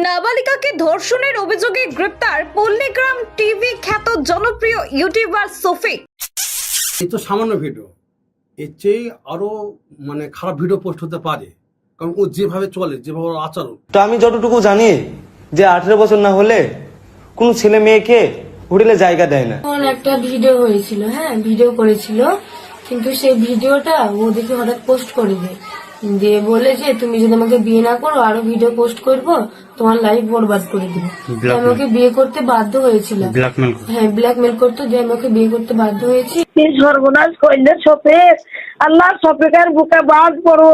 নাবালিকাকে ধর্ষণের অভিযোগে গ্রেপ্তার পল্লীগ্রাম টিভি খ্যাত জনপ্রিয় ইউটিউবার সফিক। এই তো সামান্য ভিডিও। এর চেয়ে আরও মানে খারাপ ভিডিও পোস্ট হতে পারে। কারণ ও যেভাবে চলে যেভাবে ওর আচরণ। তো আমি যতটুকু জানি যে আঠেরো বছর না হলে কোনো ছেলে মেয়েকে হোটেলে জায়গা দেয় না। তখন একটা ভিডিও হয়েছিল হ্যাঁ ভিডিও করেছিল। কিন্তু সেই ভিডিওটা ও দেখে হঠাৎ পোস্ট করে দেয়। দিয়ে বলে যে তুমি যদি আমাকে বিয়ে না করো আরও ভিডিও পোস্ট করব তোমার লাইফ বরবাদ করে দিবে। তো আমি ওকে বিয়ে করতে বাধ্য হয়েছিলাম। হ্যাঁ ব্ল্যাকমেল করতো যে আমি ওকে বিয়ে করতে বাধ্য হয়েছি। সর্বনাশ করলে সফেক আল্লাহ সফেকের বুকে বাদ করো।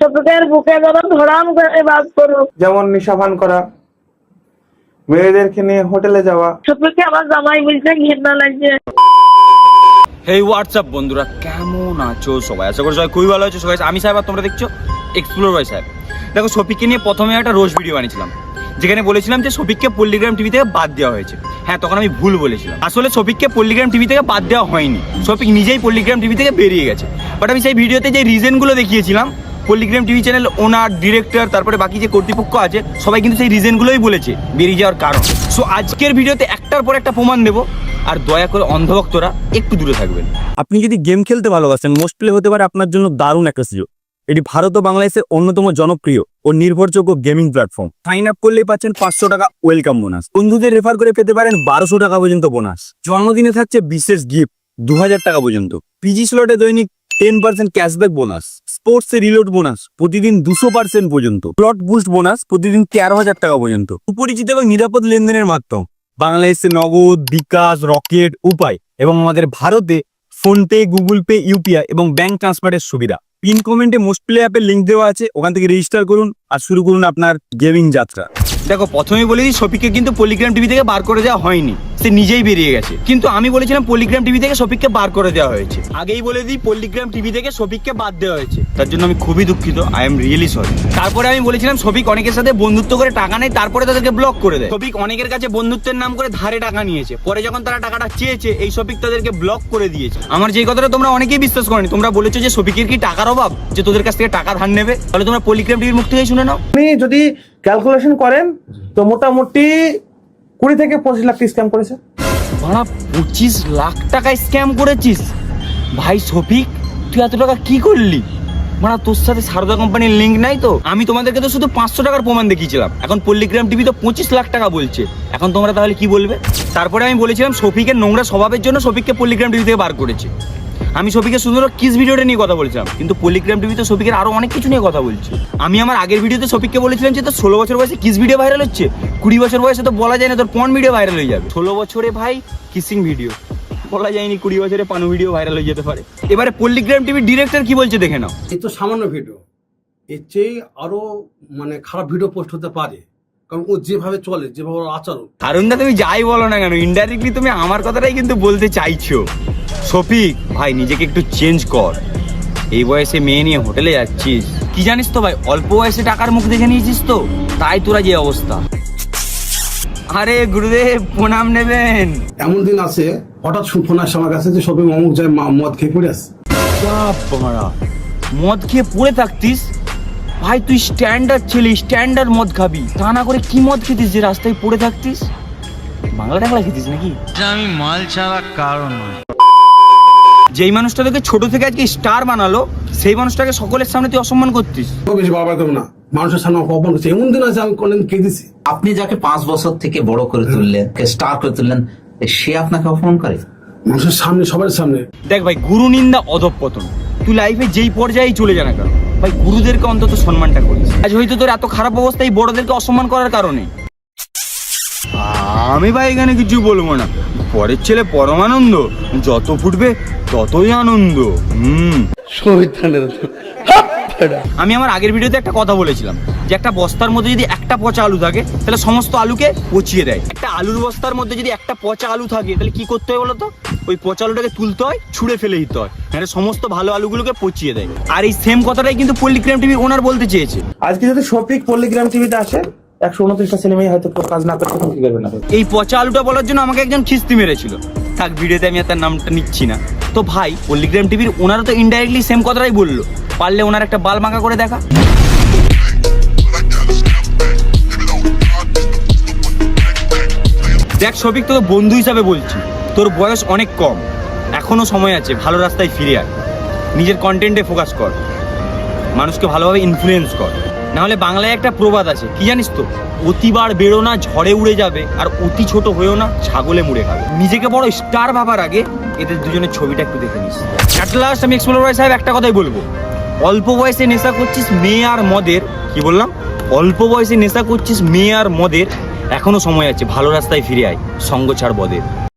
সফেকের বুকে যেন ধরাম করে বাদ করো। যেমন নিশাপান করা মেয়েদেরকে নিয়ে হোটেলে যাওয়া। সফেকে আমার জামাই বলছে ঘৃণা লাগছে। হেই হোয়াটসঅ্যাপ বন্ধুরা? কেমন আছো সবাই? আশা করি সবাই খুবই ভালো আছো। সবাই, আমি সাহেব, আর তোমরা দেখছ এক্সপ্লোর বাই সাহেব। দেখো, শফিককে নিয়ে প্রথমে একটা রোজ ভিডিও বানিয়েছিলাম। যেখানে বলেছিলাম যে শফিককে পল্লিগ্রাম টিভি থেকে বাদ দেওয়া হয়েছে। হ্যাঁ তখন আমি ভুল বলেছিলাম। আসলে শফিককে পল্লিগ্রাম টিভি থেকে বাদ দেওয়া হয়নি। শফিক নিজেই পল্লিগ্রাম টিভি থেকে বেরিয়ে গেছে। বাট আমি সেই ভিডিওতে যে রিজনগুলো দেখিয়েছিলাম, Palligram TV channel owner director তারপরে বাকি যে কর্তৃপক্ষ আছে, সবাই কিন্তু সেই রিজনগুলোই বলেছে। বেরিয়ে যাওয়ার কারণ। সো আজকের ভিডিওতে একটার পর একটা প্রমাণ দেবো। আর দয়া করে অন্ধভক্তরা একটু দূরে থাকবেন। আপনি যদি গেম খেলতে ভালোবাসেন মোস্ট প্লে হতে পারে আপনার জন্য দারুণ একটা সুযোগ। এটি ভারত ও বাংলাদেশের অন্যতম জনপ্রিয় ও নির্ভরযোগ্য গেমিং প্ল্যাটফর্ম সাইন আপ করলেই পাচ্ছেন পাঁচশো টাকা ওয়েলকাম বোনাস বন্ধুদের রেফার করে পেতে পারেন বারোশো টাকা পর্যন্ত বোনাস জন্মদিনে থাকছে বিশেষ গিফট দু হাজার টাকা পর্যন্ত। পিজি স্লটে দৈনিক ten percent cashback bonus sports এ রিলোড বোনাস প্রতিদিন দুশো পার্সেন্ট পর্যন্ত। প্লট বুস্ট বোনাস প্রতিদিন তেরো হাজার টাকা পর্যন্ত। সুপরিচিত এবং নিরাপদ লেনদেনের মাধ্যম। বাংলাদেশে নগদ, বিকাশ, রকেট, উপায় এবং আমাদের ভারতে ফোনপে, গুগল পে, ইউপিআই এবং ব্যাংক ট্রান্সফারের সুবিধা। পিন কমেন্টে মোস্ট প্লে অ্যাপের লিঙ্ক দেওয়া আছে, ওখান থেকে রেজিস্টার করুন। আর শুরু করুন আপনার গেমিং যাত্রা। দেখো, প্রথমেই বলে দিই শফিককে কিন্তু পলিগ্রাম টিভি থেকে বার করে দেওয়া হয়নি। সে নিজেই বেরিয়ে গেছে। কিন্তু আমি বলেছিলাম পলিগ্রাম টিভি থেকে শফিককে বার করে দেওয়া হয়েছে। আগেই বলে দিই পলিগ্রাম টিভি থেকে শফিককে বাদ দেওয়া হয়েছে। তার জন্য আমি খুবই দুঃখিত। আই এম রিয়েলি সরি তারপরে আমি বলেছিলাম শফিক অনেকের সাথে বন্ধুত্ব করে টাকা নেয়, তারপরে তাদেরকে ব্লক করে দেয়। শফিক অনেকের কাছে বন্ধুত্বের নাম করে ধারে টাকা নিয়েছে। পরে যখন তারা টাকাটা চেয়েছে, এই শফিক তাদেরকে ব্লক করে দিয়েছে। আমার যে কথাটা তোমরা অনেকেই বিশ্বাস করনি, তোমরা বলেছ যে শফিকের কি টাকার অভাব? যে তোদের কাছ থেকে টাকা ধার নেবে? তাহলে তোমরা পলিগ্রাম টিভির মুখ থেকে শুনে নাও। আপনি যদি ক্যালকুলেশন করেন তো মোটামুটি কুড়ি থেকে পঁচিশ লাখ স্ক্যাম করেছে। ভাড়া পঁচিশ লাখ টাকায় স্ক্যাম করেছিস? ভাই শফিক তুই এত টাকা কি করলি? মানে তোর সাথে সারদা কোম্পানির লিঙ্ক নাই তো? আমি তোমাদেরকে তো শুধু পাঁচশো টাকার প্রমাণ দেখিয়েছিলাম। এখন পল্লিগ্রাম টিভি তো পঁচিশ লাখ টাকা বলছে। এখন তোমরা তাহলে কি বলবে? তারপরে আমি বলেছিলাম শফিকের নোংরা স্বভাবের জন্য শফিককে পল্লিগ্রাম টিভি থেকে বার করেছে। আমি শফিকের সুন্দর কিস ভিডিওটা নিয়ে কথা বলছিলাম কিন্তু পলিগ্রাম টিভিতে শফিকের আরও অনেক কিছু নিয়ে কথা বলছি। আমি আমার আগের ভিডিওতে শফিককে বলেছিলাম যে তোর ষোলো বছর বয়সে কিস ভিডিও ভাইরাল হচ্ছে কুড়ি বছর বয়সে তো বলা যায় না তোর পন ভিডিও ভাইরাল হয়ে যাবে। ষোলো বছরে ভাই কিসিং ভিডিও বলা যায়নি কুড়ি বছরে পানু ভিডিও ভাইরাল হয়ে যেতে পারে। এবারে পল্লিগ্রাম টিভির ডিরেক্টর কি বলছে দেখে নাও। এই তো সামান্য ভিডিও এর চেয়ে আরও মানে খারাপ ভিডিও পোস্ট হতে পারে কারণ ও যেভাবে চলে যেভাবে আচরণ। কারণটা তুমি যাই বলো না কেন ইনডাইরেক্টলি তুমি আমার কথাটাই কিন্তু বলতে চাইছো। শফিক ভাই নিজেকে একটু চেঞ্জ কর। এই বয়সে মেয়ে নিয়ে হোটেলে যাচ্ছিস। কি জানিস তো ভাই অল্প বয়সে টাকার মুখ দেখে নিয়েছিস তো। তাই তোরা যে অবস্থা। আরে গুরুদেব প্রণাম নেবেন। এমন দিন আছে হঠাৎ ফোন আসে আমার কাছে যে সবই অমুক যায় মা- মদ খেয়ে পড়ে আসে। মদ খেয়ে পড়ে থাকতিস? ভাই তুই স্ট্যান্ডার্ড ছেলে স্ট্যান্ডার্ড মদ খাবি। তা না করে কি মদ খেতিস যে রাস্তায় পড়ে থাকতিস? বাংলা টাংলা খেতিস নাকি? আমি মাল ছাড়া কারণ নয়। যেই মানুষটা তোকে ছোট থেকে আজকে স্টার বানালো সেই মানুষটাকে সকলের সামনে তুই অসম্মান করতিস। খুব বেশি দেবো না। মানুষের সামনে অপমান করছে। এমন দিন আছে আমি কোনদিন কেঁদেছি। আপনি যাকে পাঁচ বছর থেকে বড় করে তুললেন স্টার করে তুললেন সে আপনাকে অপমান করে? মানুষের সামনে সবার সামনে। দেখ ভাই গুরু নিন্দা অধপতন তুই লাইফে যেই পর্যায়েই চলে যা না কেন ভাই গুরুদেরকে অন্তত সম্মানটা করিস। আজ হয়তো তোর এত খারাপ অবস্থা এই বড়দেরকে অসম্মান করার কারণে। আমি ভাই এখানে কিছু বলব না। পরের ছেলে পরমানন্দ যত ফুটবে ততই আনন্দ হুম। আমি আমার আগের ভিডিওতে একটা কথা বলেছিলাম যে একটা বস্তার মধ্যে যদি একটা পচা আলু থাকে তাহলে সমস্ত আলুকে পচিয়ে দেয়। একটা আলুর বস্তার মধ্যে যদি একটা পচা আলু থাকে তাহলে কি করতে হয় বলতো? ওই পচা আলুটাকে তুলতে হয় ছুঁড়ে ফেলে দিতে হয় মানে সমস্ত ভালো আলুগুলোকে পচিয়ে দেয়। আর এই সেম কথাটাই কিন্তু পল্লিগ্রাম টিভি ওনার বলতে চেয়েছে। আজকে যদি শফিক পল্লিগ্রাম টিভিতে আসে একশো উনত্রিশটা ছেলে মেয়ে হয়তো কাজ না করতে করবে না। এই পচা আলুটা বলার জন্য আমাকে একজন খিস্তি মেরেছিল। থাক ভিডিওতে আমি আর তার নামটা নিচ্ছি না। তো ভাই পল্লিগ্রাম টিভির ওনারা তো ইনডাইরেক্টলি সেম কথাটাই বলল। পারলে ওনার একটা বাল মাখা করে দেখা। দেখ সবিক, তোকে বন্ধু হিসাবে বলছি। তোর বয়স অনেক কম। এখনও সময় আছে, ভালো রাস্তায় ফিরে আয়। নিজের কন্টেন্টে ফোকাস কর। মানুষকে ভালোভাবে ইনফ্লুয়েন্স কর। নাহলে বাংলায় একটা প্রবাদ আছে, কি জানিস তো? অতিবার বেরো না, ঝড়ে উড়ে যাবে, আর অতি ছোট হয়েও না, ছাগলে মুড়ে খাবে। নিজেকে বড় স্টার ভাবার আগে এদের দুজনের ছবিটা একটু দেখে নিস। অ্যাট লাস্ট আমি এক্সপ্লোর ভাই সাহেব একটা কথাই বলব। অল্প বয়সে নেশা করছিস মেয়ে আর মদের, কি বললাম? অল্প বয়সে নেশা করছিস মেয়ে আর মদের, এখনও সময় আছে, ভালো রাস্তায় ফিরে আয়, সঙ্গ ছাড় বদের।